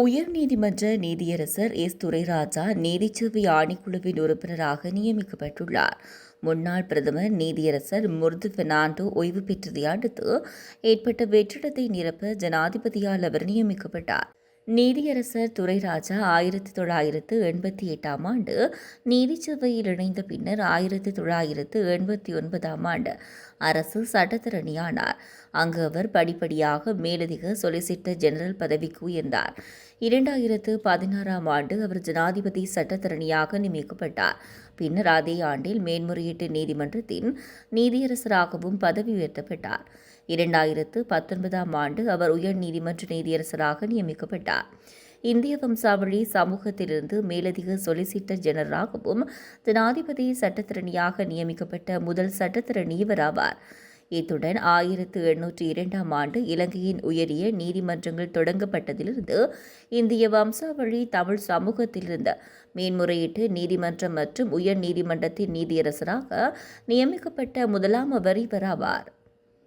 உயர்நீதிமன்ற நீதியரசர் எஸ். துரைராஜா நீதிச்சேவை ஆணைக்குழுவின் உறுப்பினராக நியமிக்கப்பட்டுள்ளார். முன்னாள் பிரதமர் நீதியரசர் முர்து பெர்னாண்டோ ஓய்வு பெற்றதை அடுத்து ஏற்பட்ட வெற்றிடத்தை நிரப்ப ஜனாதிபதியால் அவர் நியமிக்கப்பட்டார். நீதியரசர் துரைராஜா ஆயிரத்தி தொள்ளாயிரத்து எண்பத்தி எட்டாம் ஆண்டு நீதிச்சபையில் இணைந்த பின்னர் ஆயிரத்தி தொள்ளாயிரத்து எண்பத்தி ஒன்பதாம் ஆண்டு அரசு சட்டத்தரணியானார். அங்கு அவர் படிப்படியாக மேலதிக சொலிசிட்டர் ஜெனரல் பதவிக்கு உயர்ந்தார். இரண்டாயிரத்து பதினாறாம் ஆண்டு அவர் ஜனாதிபதி சட்டத்தரணியாக நியமிக்கப்பட்டார். பின்னர் அதே ஆண்டில் மேன்முறையீட்டு நீதிமன்றத்தின் நீதியரசராகவும் பதவி உயர்த்தப்பட்டார். இரண்டாயிரத்து பத்தொன்பதாம் ஆண்டு அவர் உயர் நீதிமன்ற நீதியரசராக நியமிக்கப்பட்டார். இந்திய வம்சாவளி சமூகத்திலிருந்து மேலதிக சொலிசிட்டர் ஜெனரலாகவும் ஜனாதிபதி சட்டத்திறனியாக நியமிக்கப்பட்ட முதல் சட்டத்திறனி இவராவார் இத்துடன் ஆயிரத்து எண்ணூற்றி இரண்டாம் ஆண்டு இலங்கையின் உயரிய நீதிமன்றங்கள் தொடங்கப்பட்டதிலிருந்து இந்திய வம்சாவளி தமிழ் சமூகத்திலிருந்து மேன்முறையீட்டு நீதிமன்றம் மற்றும் உயர் நீதிமன்றத்தின் நீதியரசராக நியமிக்கப்பட்ட முதலாம் அவர் இவராவார்